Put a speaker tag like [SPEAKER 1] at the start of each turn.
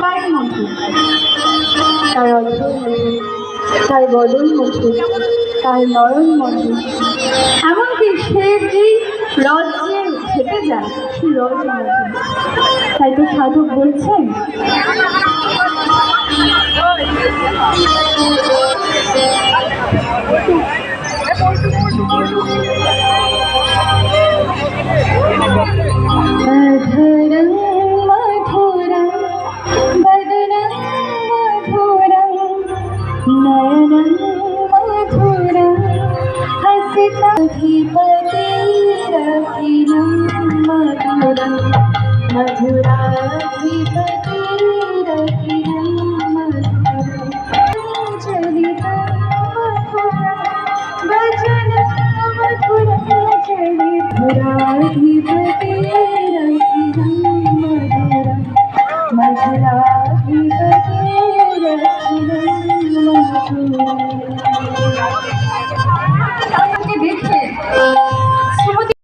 [SPEAKER 1] পায়ের মধুর তার অধর তাই তার বদন মধুর তার নরম মধুর এমনকি সে যেই লজ্জে ঘেটে যায়, সেই রজ মধুর তাই তো সাধক বলছেন नरम मधुर हसिताधिपति रखिलं मधुरं मधुराधिपति रखि Hãy subscribe cho